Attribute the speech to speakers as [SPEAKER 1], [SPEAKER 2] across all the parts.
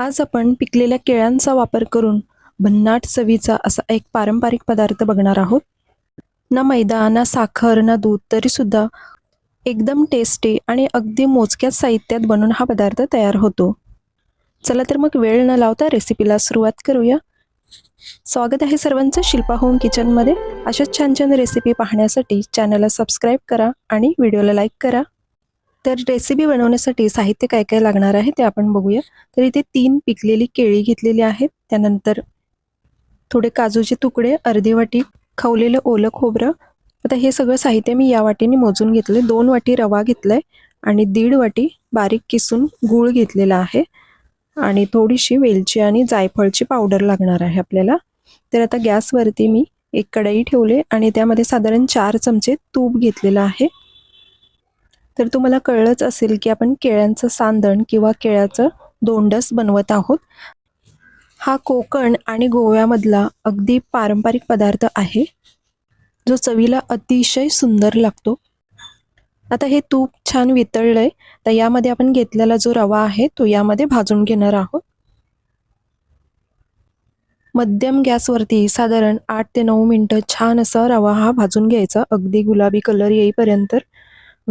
[SPEAKER 1] आज आपण पिकलेल्या केळ्यांचा वापर करून भन्नाट चवीचा असा एक पारंपरिक पदार्थ बघणार आहोत. ना मैदा ना साखर ना दूध तरीसुद्धा एकदम टेस्टी आणि अगदी मोजक्याच साहित्यात बनून हा पदार्थ तयार होतो. चला तर मग वेळ न लावता रेसिपीला सुरुवात करूया. स्वागत आहे सर्वांचं शिल्पा होम किचनमध्ये अशाच छान छान रेसिपी पाहण्यासाठी चॅनलला सबस्क्राईब करा आणि व्हिडिओला लाईक करा. तर रेसिपी बनवण्यासाठी साहित्य काय काय लागणार आहे ते आपण बघूया. तर इथे तीन पिकलेली केळी घेतलेली आहेत. त्यानंतर थोडे काजूचे तुकडे अर्धी वाटी खवलेलं ओलं खोबरं. आता हे सगळं साहित्य मी या वाटीने मोजून घेतले दोन वाटी रवा घेतलाय आणि दीड वाटी बारीक किसून गूळ घेतलेला आहे. आणि थोडीशी वेलची आणि जायफळची पावडर लागणार आहे आपल्याला. तर आता गॅसवरती मी एक कढई ठेवले आणि त्यामध्ये साधारण चार चमचे तूप घेतलेलं आहे. तर तुम्हाला कळलंच असेल की आपण केळ्यांचं सांदण किंवा केळ्याचं दोंडस बनवत आहोत. हा कोकण आणि गोव्यामधला अगदी पारंपरिक पदार्थ आहे जो चवीला अतिशय सुंदर लागतो. आता हे तूप छान वितळलंय तर यामध्ये आपण घेतलेला जो रवा आहे तो यामध्ये भाजून घेणार आहोत. मध्यम गॅसवरती साधारण आठ ते नऊ मिनटं छान असा रवा हा भाजून घ्यायचा. अगदी गुलाबी कलर येईपर्यंत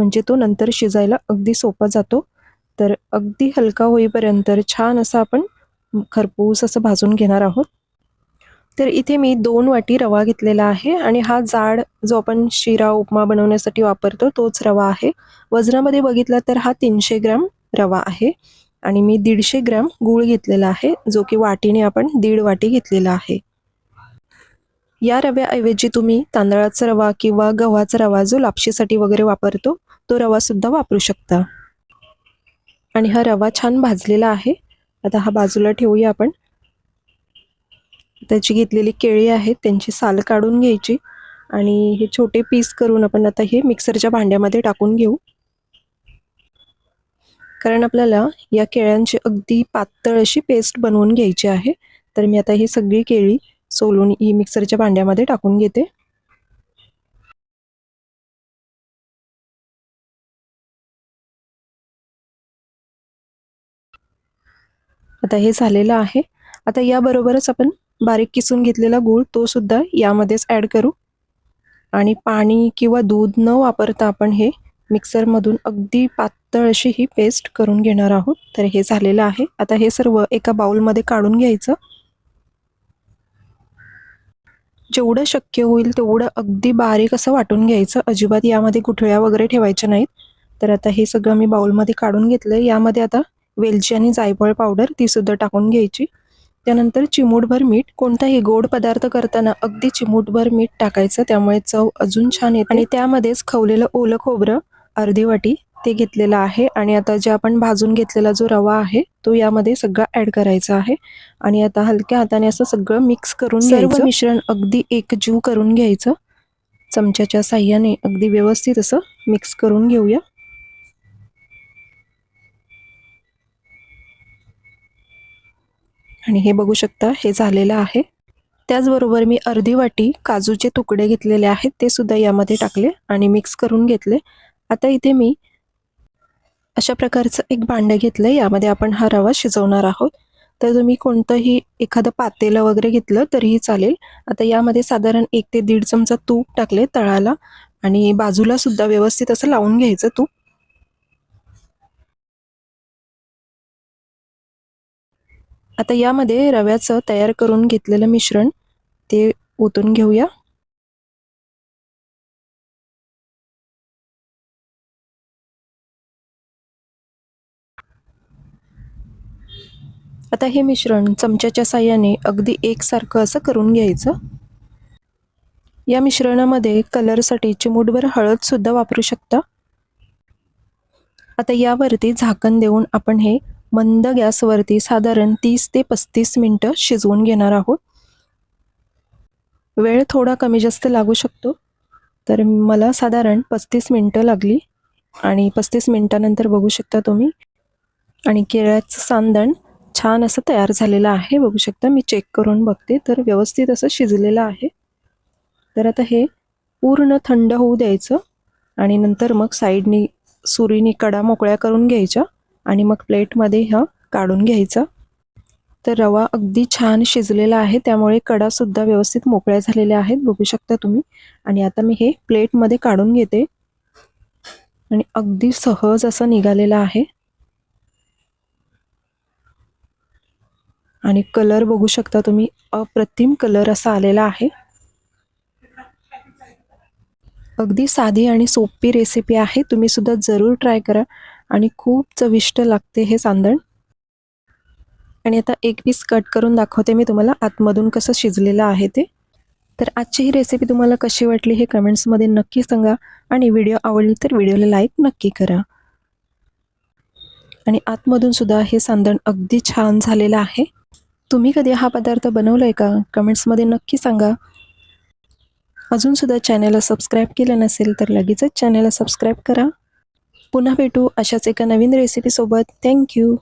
[SPEAKER 1] म्हणजे तो नंतर शिजायला अगदी सोपा जातो. तर अगदी हलका होईपर्यंत छान असा आपण खरपूस असं भाजून घेणार आहोत. तर इथे मी दोन वाटी रवा घेतलेला आहे आणि हा जाड जो आपण शिरा उपमा बनवण्यासाठी वापरतो तोच रवा आहे. वजनामध्ये बघितला तर हा तीनशे ग्रॅम रवा आहे आणि मी दीडशे ग्रॅम गूळ घेतलेला आहे जो की वाटीने आपण दीड वाटी घेतलेला आहे. या रव्याऐवजी तुम्ही तांदळाचा रवा किंवा गव्हाचा रवा जो लापशीसाठी वगैरे वापरतो तो रवासुद्धा वापरू शकता. आणि हा रवा छान भाजलेला आहे. आता हा बाजूला ठेवूया आपण. त्याची घेतलेली केळी आहेत त्यांची साल काढून घ्यायची. आणि हे छोटे पीस करून आपण आता हे मिक्सरच्या भांड्यामध्ये टाकून घेऊ. कारण आपल्याला या केळ्यांची अगदी पातळ अशी पेस्ट बनवून घ्यायची आहे. तर मी आता ही सगळी केळी सोलून ही मिक्सरच्या भांड्यामध्ये टाकून घेते. आता हे झालेलं आहे. आता याबरोबरच आपण बारीक किसून घेतलेला गूळ तो सुद्धा यामध्येच ॲड करू. आणि पाणी किंवा दूध न वापरता आपण हे मिक्सरमधून अगदी पातळ अशी ही पेस्ट करून घेणार आहोत. तर हे झालेलं आहे. आता हे सर्व एका बाउलमध्ये काढून घ्यायचं. जेवढं शक्य होईल तेवढं अगदी बारीक असं वाटून घ्यायचं. अजिबात यामध्ये गुठळ्या वगैरे ठेवायच्या नाहीत. तर आता हे सगळं मी बाउलमध्ये काढून घेतलं यामध्ये आता वेलची आणि जायफळ पावडर ती सुद्धा टाकून घ्यायची. त्यानंतर चिमूटभर मीठ. कोणताही गोड पदार्थ करताना अगदी चिमूटभर मीठ टाकायचं. त्यामुळे चव अजून छान येते. आणि त्यामध्येच खवलेलं ओलं खोबरं अर्धी वाटी ते घेतलेलं आहे. आणि आता जे आपण भाजून घेतलेला जो रवा आहे तो यामध्ये सगळा ऍड करायचा आहे. आणि आता हलक्या हाताने असं सगळं मिक्स करून सर्व मिश्रण अगदी एकजीव करून घ्यायचं. चमच्याच्या साह्याने अगदी व्यवस्थित असं मिक्स करून घेऊया. आणि हे बघू शकता हे झालेलं आहे. त्याचबरोबर मी अर्धी वाटी काजूचे तुकडे घेतलेले आहेत ते सुद्धा यामध्ये टाकले आणि मिक्स करून घेतले. आता इथे मी अशा प्रकारचं एक भांडं घेतलं यामध्ये आपण हा रवा शिजवणार आहोत. तर तुम्ही कोणतंही एखादं पातेलं वगैरे घेतलं तरीही चालेल. आता यामध्ये साधारण एक ते दीड चमचा तूप टाकले तळाला आणि बाजूला सुद्धा व्यवस्थित असं लावून घ्यायचं तूप. आता यामध्ये रव्याचं तयार करून घेतलेलं मिश्रण ते ओतून घेऊया. आता हे मिश्रण चमच्याच्या साह्याने अगदी एकसारखं असं करून घ्यायचं. या मिश्रणामध्ये कलरसाठी चिमूटभर हळदसुद्धा वापरू शकता. आता यावरती झाकण देऊन आपण हे मंद गॅसवरती साधारण तीस ते पस्तीस मिनटं शिजवून घेणार आहोत. वेळ थोडा कमी जास्त लागू शकतो. तर मला साधारण पस्तीस मिनटं लागली आणि पस्तीस मिनटानंतर बघू शकता तुम्ही. आणि केळ्याचं सांदण छान असं तयार झालेलं आहे. बघू शकता मी चेक करून बघते. तर व्यवस्थित असं शिजलेलं आहे. तर आता हे पूर्ण थंड होऊ द्यायचं आणि नंतर मग साईडनी सुरीनी कडा मोकळ्या करून घ्यायच्या आणि मग प्लेटमध्ये हा काढून घ्यायचा. तर रवा अगदी छान शिजलेला आहे. त्यामुळे कडासुद्धा व्यवस्थित मोकळ्या झालेल्या आहेत. बघू शकता तुम्ही. आणि आता मी हे प्लेटमध्ये काढून घेते. आणि अगदी सहज असं निघालेलं आहे. आणि कलर बघू शकता तुम्ही. अप्रतिम कलर असा आलेला आहे. अगदी साधी आणि सोपी रेसिपी आहे. तुम्ही सुद्धा जरूर ट्राय करा आणि खूप चविष्ट लागते हे सांदण. आणि आता एक पीस कट करून दाखवते मी तुम्हाला आतमधून कसं शिजलेलं आहे ते. तर आजची ही रेसिपी तुम्हाला कशी वाटली हे कमेंट्समध्ये नक्की सांगा. आणि व्हिडिओ आवडली तर व्हिडिओला लाईक नक्की करा. आणि आतमधून सुद्धा हे सांदण अगदी छान झालेलं आहे. तुम्ही कधी हा पदार्थ बनवला आहे का? कमेंट्समध्ये नक्की सांगा. अजूनसुद्धा चॅनलला सबस्क्राईब केलं नसेल तर लगेचच चॅनलला सबस्क्राईब करा. पुन्हा भेटू अशाच एका नवीन रेसिपीसोबत थँक्यू